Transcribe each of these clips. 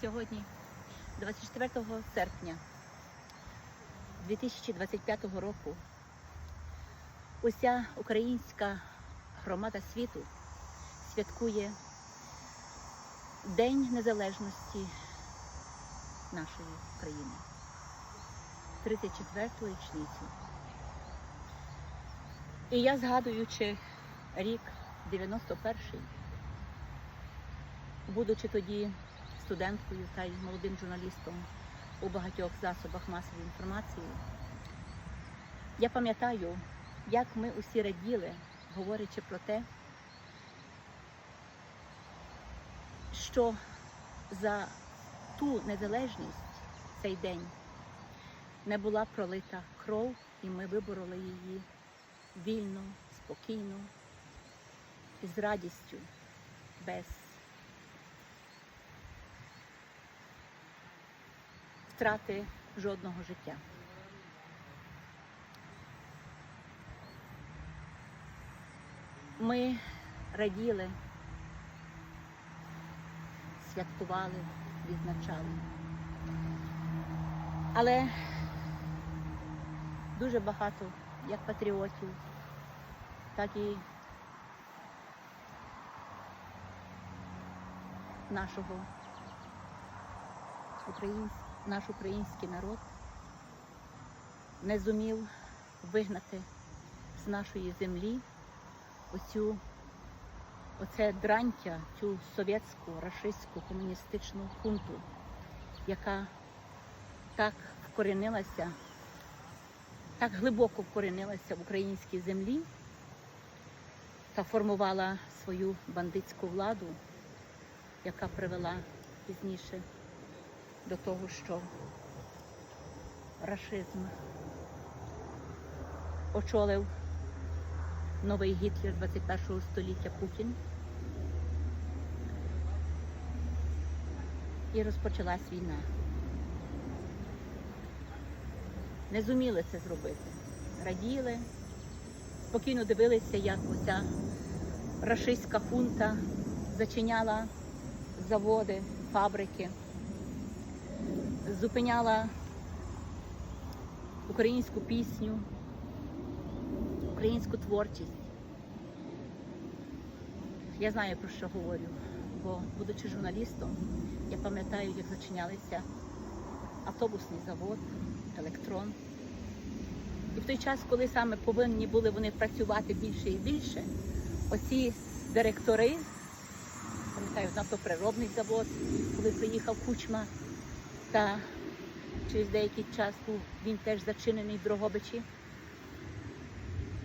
Сьогодні, 24 серпня 2025 року, уся українська громада світу святкує День Незалежності нашої країни. 34-ту річницю. І я, згадуючи рік 91-й, будучи тоді студенткою та й молодим журналістом у багатьох засобах масової інформації, я пам'ятаю, як ми усі раділи, говорячи про те, що за ту незалежність цей день не була пролита кров, і ми вибороли її вільно, спокійно з радістю, без втрати жодного життя. Ми раділи, святкували, відзначали. Але дуже багато як патріотів, так і нашого українсь... наш український народ не зумів вигнати з нашої землі оцю оце дрантя, цю совєтську, рашистську, комуністичну хунту, яка так вкоренилася, так глибоко вкоренилася в українській землі та формувала свою бандитську владу, яка привела пізніше до того, що рашизм очолив новий Гітлер 21 століття Путін. І розпочалась війна. Не зуміли це зробити. Раділи, спокійно дивилися, як оця рашистська хунта зачиняла заводи, фабрики, зупиняла українську пісню, українську творчість. Я знаю про що говорю, бо, будучи журналістом, я пам'ятаю, як зачинялися автобусний завод, електрон. І в той час, коли саме повинні були вони працювати більше і більше, оці директори, пам'ятаю, нафтоприробний завод, коли приїхав Кучма, та через деякий час був він теж зачинений в Дрогобичі,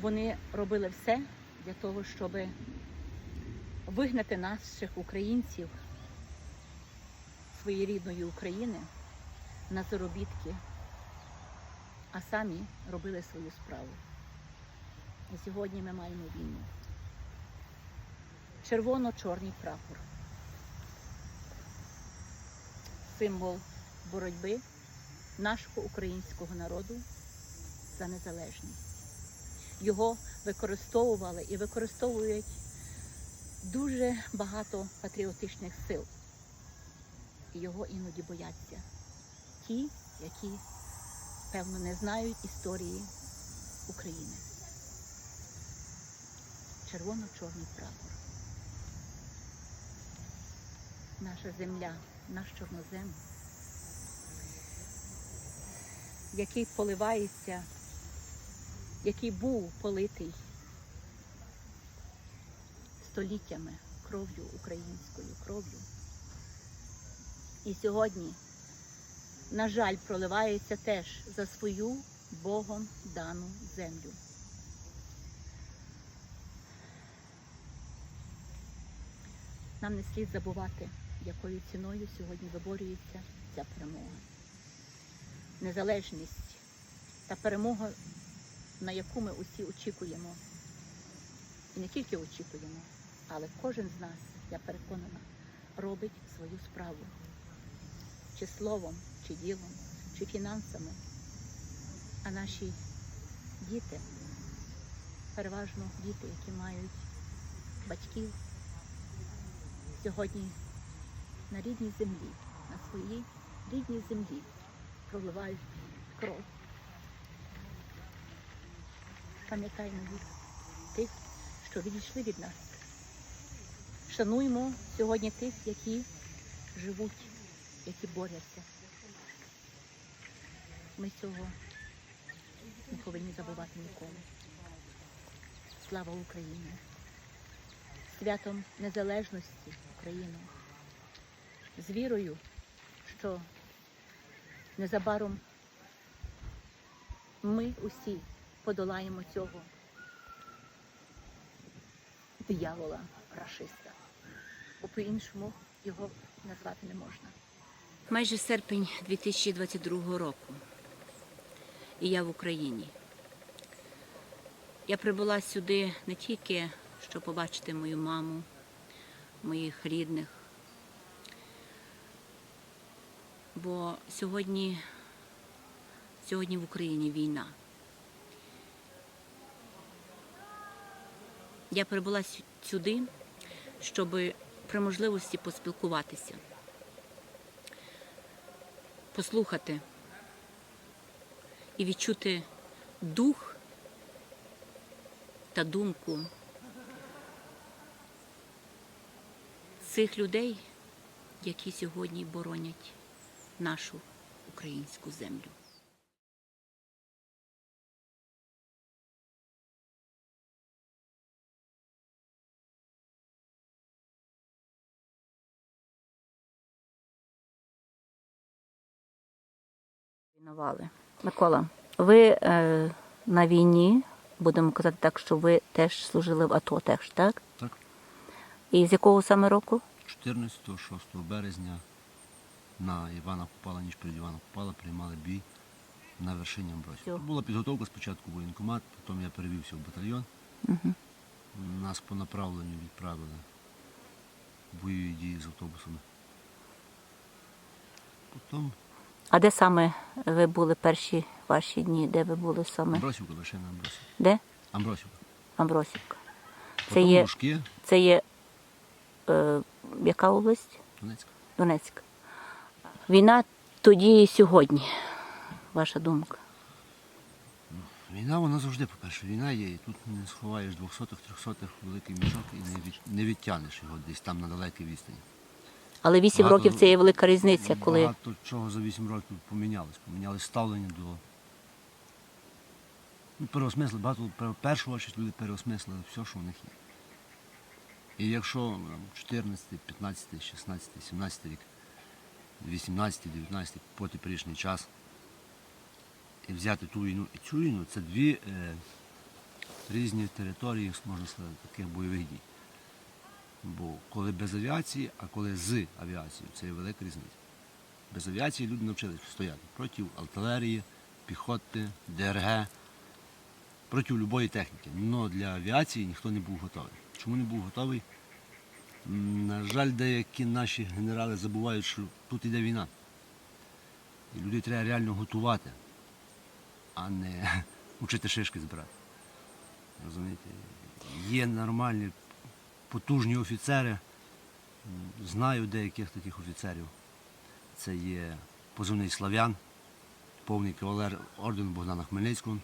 вони робили все для того, щоб вигнати наших українців своєї рідної України на заробітки, а самі робили свою справу. І сьогодні ми маємо війну. Червоно-чорний прапор. Символ боротьби нашого українського народу за незалежність. Його використовували і використовують дуже багато патріотичних сил. Його іноді бояться ті, які, певно, не знають історії України. Червоно-чорний прапор. Наша земля, наш чорнозем, який поливається, який був политий століттями кров'ю українською кров'ю. І сьогодні, на жаль, проливається теж за свою Богом дану землю. Нам не слід забувати, якою ціною сьогодні виборюється ця перемога. Незалежність та перемога, на яку ми усі очікуємо. І не тільки очікуємо, але кожен з нас, я переконана, робить свою справу. Чи словом, чи ділом, чи фінансами. А наші діти, переважно діти, які мають батьків, сьогодні на рідній землі, на своїй рідній землі проливають кров. Пам'ятаємо їх, тих, що відійшли від нас. Шануємо сьогодні тих, які живуть, які борються. Ми цього не повинні забувати ніколи. Слава Україні! Святом Незалежності України. З вірою, що незабаром ми усі подолаємо цього диявола, рашиста. Бо по-іншому його назвати не можна. Майже серпень 2022 року. І я в Україні. Я прибула сюди не тільки, щоб побачити мою маму, моїх рідних. Бо сьогодні, сьогодні в Україні війна. Я прибула сюди, щоб при можливості поспілкуватися послухати і відчути дух та думку цих людей, які сьогодні боронять нашу українську землю. Микола, ви е, на війні, будемо казати так, що ви теж служили в АТО, теж, так? Так. І з якого саме року? 14-6 березня на Івана Купала, ніж перед Івана Купала, приймали бій на вершині Амбросії. Була підготовка спочатку воєнкомат, потім я перевівся в батальйон. Угу. Нас по направленню відправили в бойові дії з автобусами. Потім А де саме ви були перші ваші дні? Де ви були саме? Амбросівка, вершина Амбросівка. Де? Амбросівка. Амбросівка. Це Потім є, Лужки, це є е, яка область? Донецька. Донецька. Війна тоді і сьогодні. Ваша думка. Війна, вона завжди, по-перше, війна є, і тут не сховаєш двохсотих, трьохсотих великий мішок і не, від, не відтягнеш його десь там на далекій відстані. Але вісім Багато- років це є велика різниця, коли Багато чого за 8 років помінялось. Помінялось ставлення до. Ну, переосмислили, багато першу чергу люди переосмислили все, що в них є. І якщо 14, 15, 16, 17 рік, 18, 19, по теперішній час, і взяти ту війну і цю війну, це дві е, різні території, можна сказати, таких бойових дій. Бо коли без авіації, а коли з авіацією, це є велика різниця. Без авіації люди навчилися стояти проти артилерії, піхоти, ДРГ, проти будь-якої техніки. Але для авіації ніхто не був готовий. Чому не був готовий? На жаль, деякі наші генерали забувають, що тут йде війна. І людей треба реально готувати, а не учити шишки збирати. Розумієте? Є нормальні потужні офіцери. Знаю деяких таких офіцерів. Це є позивний слав'ян, повний кавалер ордену Богдана Хмельницького.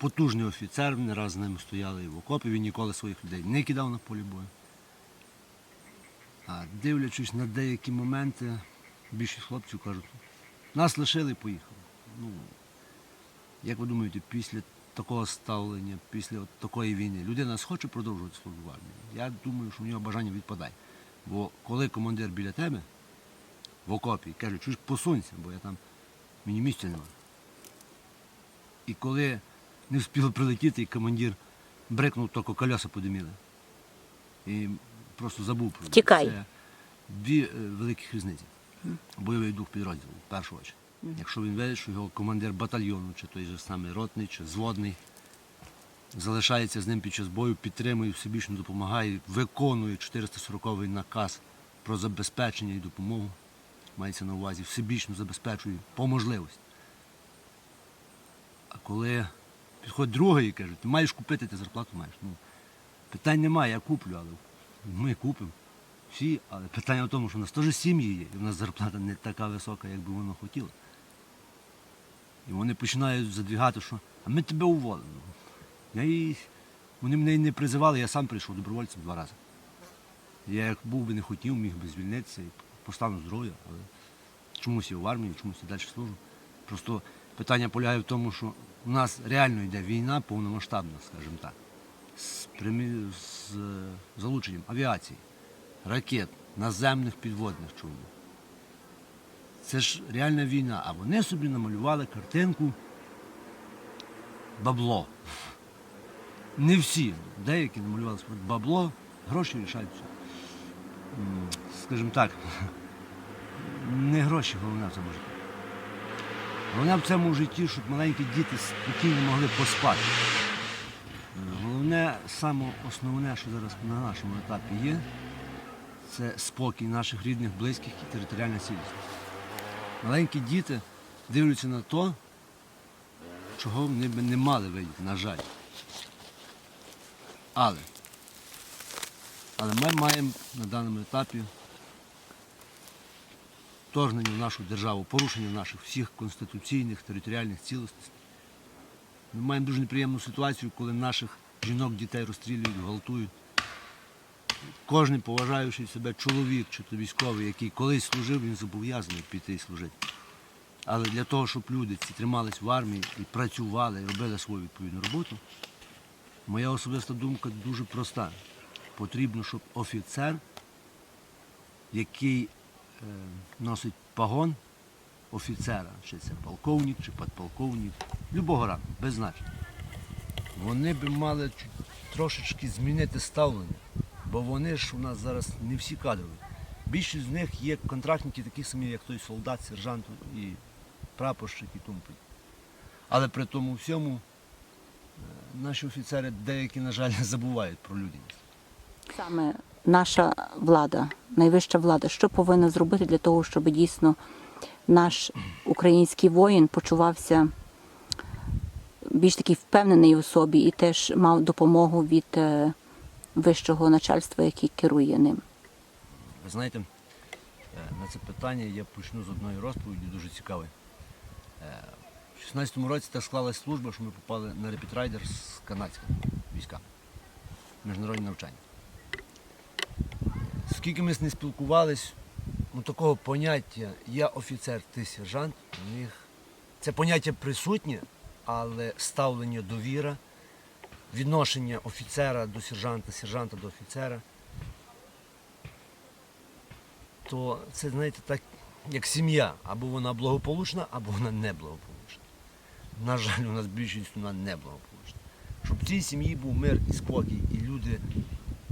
Потужний офіцер, не раз з ним стояли в окопі, він ніколи своїх людей не кидав на полі бою. А дивлячись на деякі моменти, більшість хлопців кажуть, нас лишили і поїхали. Ну, як ви думаєте, після такого ставлення, після от такої війни, людина схоче продовжувати службу в армії? Я думаю, що в нього бажання відпадає. Бо коли командир біля тебе в окопі каже, чуєш, посунься, бо я там мені місця немає. І коли не встиг прилетіти, і командир брикнув, тільки колеса подиміли. І просто забув про Втікай. це. Дві е, великих різниці. Бойовий дух підрозділу, першу чергу. Якщо він видить, що його командир батальйону, чи той же самий ротний, чи зводний, залишається з ним під час бою, підтримує, всебічно допомагає, виконує 440-й наказ про забезпечення і допомогу, мається на увазі, всебічно забезпечує по можливості. А коли підходить другий і каже, ти маєш купити, ти зарплату маєш. Ну, питань немає, я куплю, але ми купимо. всі, але питання в тому, що в нас теж сім'ї є, і в нас зарплата не така висока, як би воно хотіло. І вони починають задвігати, що а ми тебе уволимо. Я її, вони мене не призивали, я сам прийшов добровольцем два рази. Я як був би не хотів, міг би звільнитися і по стану здоров'я, але чомусь я в армії, чомусь я далі служу. Просто питання полягає в тому, що у нас реально йде війна повномасштабна, скажімо так, з, примі- з е, залученням авіації, ракет, наземних підводних човнів. Це ж реальна війна, а вони собі намалювали картинку бабло. Не всі, деякі намалювали бабло, гроші рішають все. Скажімо так, не гроші головне цьому житті. Головне в цьому житті, щоб маленькі діти спокійно могли поспати. Головне, саме основне, що зараз на нашому етапі є, це спокій наших рідних, близьких і територіальна цілісність. Маленькі діти дивляться на то, чого вони би не мали видіти, на жаль. Але, але ми маємо на даному етапі вторгнення в нашу державу, порушення наших всіх конституційних територіальних цілісностей. Ми маємо дуже неприємну ситуацію, коли наших жінок, дітей розстрілюють, гвалтують. Кожен поважаючий себе чоловік чи то військовий, який колись служив, він зобов'язаний піти і служити. Але для того, щоб люди ці тримались в армії і працювали, і робили свою відповідну роботу, моя особиста думка дуже проста. Потрібно, щоб офіцер, який носить погон офіцера, чи це полковник, чи подполковник, любого ранку, без значення. Вони би мали трошечки змінити ставлення, бо вони ж у нас зараз не всі кадрові. Більшість з них є контрактники такі самі, як той солдат, сержант і прапорщик і тому. Але при тому всьому е, наші офіцери деякі, на жаль, забувають про людяність. Саме наша влада, найвища влада, що повинна зробити для того, щоб дійсно наш український воїн почувався більш такий впевнений у собі і теж мав допомогу від е, вищого начальства, який керує ним. Ви знаєте, е, на це питання я почну з одної розповіді, дуже цікавої. Е, У 16-му році так склалась служба, що ми попали на репітрайдер з канадськими військами. Міжнародні навчання. Скільки ми з не спілкувались, ну такого поняття я офіцер, ти сержант, у них це поняття присутнє, але ставлення довіра, відношення офіцера до сержанта, сержанта до офіцера то це, знаєте, так, як сім'я. Або вона благополучна, або вона неблагополучна. На жаль, у нас більшість вона неблагополучна. Щоб в цій сім'ї був мир і спокій, і люди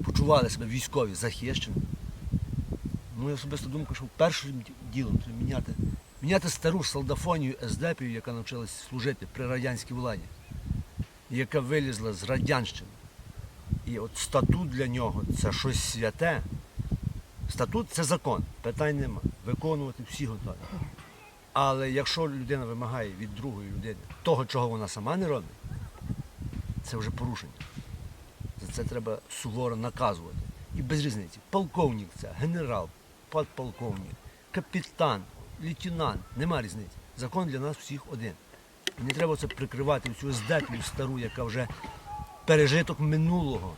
почували себе військові захищені. Моя особиста думка, що першим ділом треба міняти, міняти стару солдафонію Ездепію, яка навчилась служити при радянській владі, яка вилізла з радянщини. І от статут для нього це щось святе. Статут це закон, питань нема. Виконувати всі готові. Але якщо людина вимагає від другої людини того, чого вона сама не робить, це вже порушення. За це треба суворо наказувати. І без різниці. Полковник це, генерал, подполковник, капітан, лейтенант, нема різниці. Закон для нас всіх один. Не треба це прикривати цю здатню стару, яка вже пережиток минулого,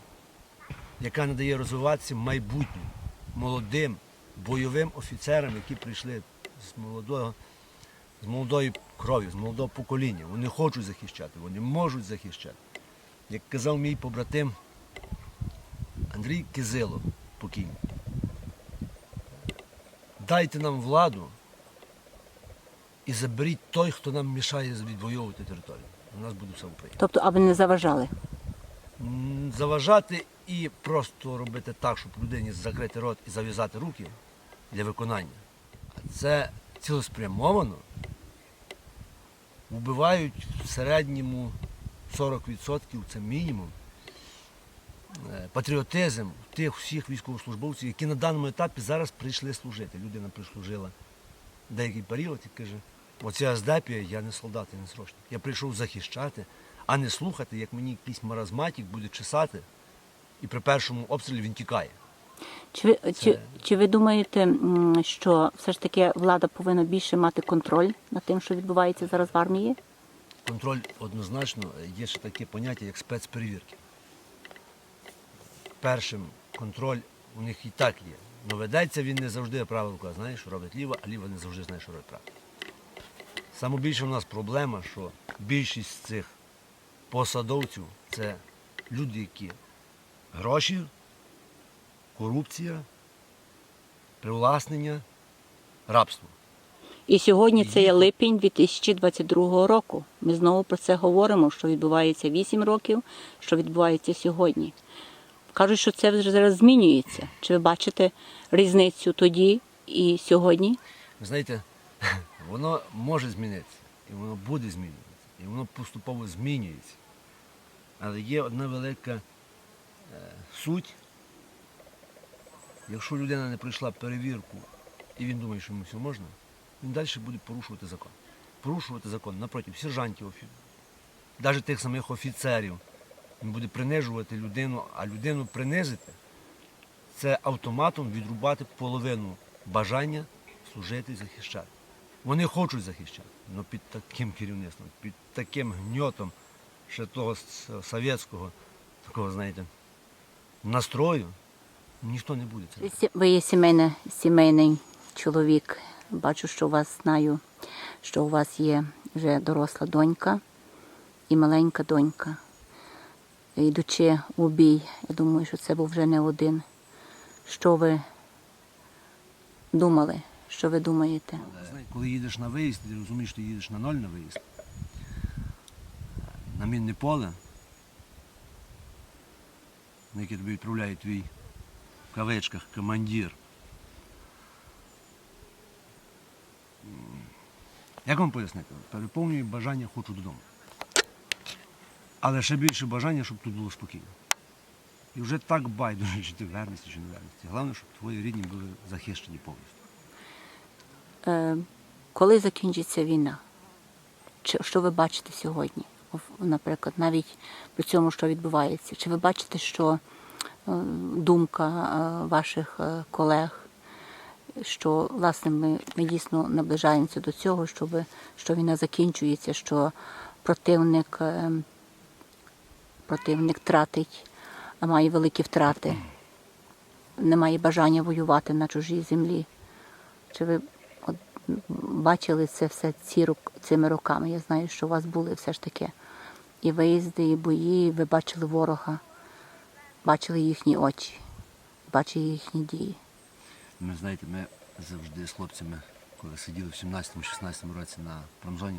яка не дає розвиватися майбутньому молодим бойовим офіцерам, які прийшли з молодого, з молодої крові, з молодого покоління. Вони хочуть захищати, вони можуть захищати. Як казав мій побратим Андрій Кизило, покійний. Дайте нам владу і заберіть той, хто нам мішає відвоювати територію. У нас буде все Україна. Тобто, аби не заважали. М, заважати і просто робити так, щоб людині закрити рот і зав'язати руки для виконання. А це цілеспрямовано вбивають в середньому 40%, це мінімум. Е, Патріотизм тих всіх військовослужбовців, які на даному етапі зараз прийшли служити. Людина прислужила деякий період і каже, оця Аздапія, я не солдат, я не срочник. Я прийшов захищати, а не слухати, як мені якийсь маразматик буде чесати, і при першому обстрілі він тікає. Чи ви, чи, чи ви думаєте, що все ж таки влада повинна більше мати контроль над тим, що відбувається зараз в армії? Контроль однозначно є ще таке поняття, як спецперевірки. Першим контроль у них і так є. Но ведеться він не завжди право рука знає, що робить ліва, а ліва не завжди знає, що робить право. Саме більше у нас проблема, що більшість цих посадовців це люди, які гроші, корупція, привласнення, рабство. І сьогодні це є липень 2022 року. Ми знову про це говоримо, що відбувається 8 років, що відбувається сьогодні. Кажуть, що це вже зараз змінюється. Чи ви бачите різницю тоді і сьогодні? Ви знаєте, воно може змінитися, і воно буде змінюватися, і воно поступово змінюється. Але є одна велика е, суть. Якщо людина не пройшла перевірку і він думає, що йому все можна, він далі буде порушувати закон. Порушувати закон напроти сержантів, навіть тих самих офіцерів. Він буде принижувати людину, а людину принизити це автоматом відрубати половину бажання служити і захищати. Вони хочуть захищати, але під таким керівництвом, під таким гньотом ще того совєтського, такого, знаєте, настрою, ніхто не буде. Ви є сімейне, сімейний чоловік. Бачу, що у вас знаю, що у вас є вже доросла донька і маленька донька. Йдучи у бій, я думаю, що це був вже не один. Що ви думали? Що ви думаєте? Коли їдеш на виїзд, ти розумієш, що ти їдеш на ноль на виїзд. На мінне поле, на яке тобі відправляє твій в кавичках командир. Як вам пояснити? Переповнює бажання хочу додому. Але ще більше бажання, щоб тут було спокійно. І вже так байдуже, чи ти вернешся, чи не вернешся. Головне, щоб твої рідні були захищені повністю. Е, коли закінчиться війна? Чи, що ви бачите сьогодні? Наприклад, навіть при цьому, що відбувається? Чи ви бачите, що е, думка е, ваших е, колег, що власне ми, ми дійсно наближаємося до цього, щоб, що війна закінчується, що противник, е, противник тратить, має великі втрати, не має бажання воювати на чужій землі? Чи ви от, бачили це все ці, цими роками? Я знаю, що у вас були все ж таки і виїзди, і бої, і ви бачили ворога, бачили їхні очі, бачили їхні дії. Ми знаєте, ми завжди з хлопцями, коли сиділи в 17-16 році на промзоні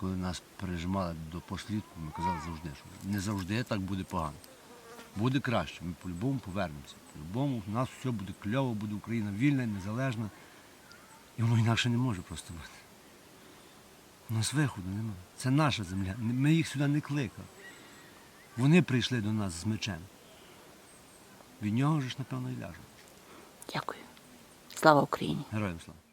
коли нас пережимали до послідку, ми казали завжди, що не завжди так буде погано. Буде краще, ми по-любому повернемося. По-любому у нас все буде кльово, буде Україна вільна, незалежна. І воно інакше не може просто бути. У нас виходу немає. Це наша земля. Ми їх сюди не кликали. Вони прийшли до нас з мечем. Від нього ж, напевно, і ляжуть. Дякую. Слава Україні! Героям слава.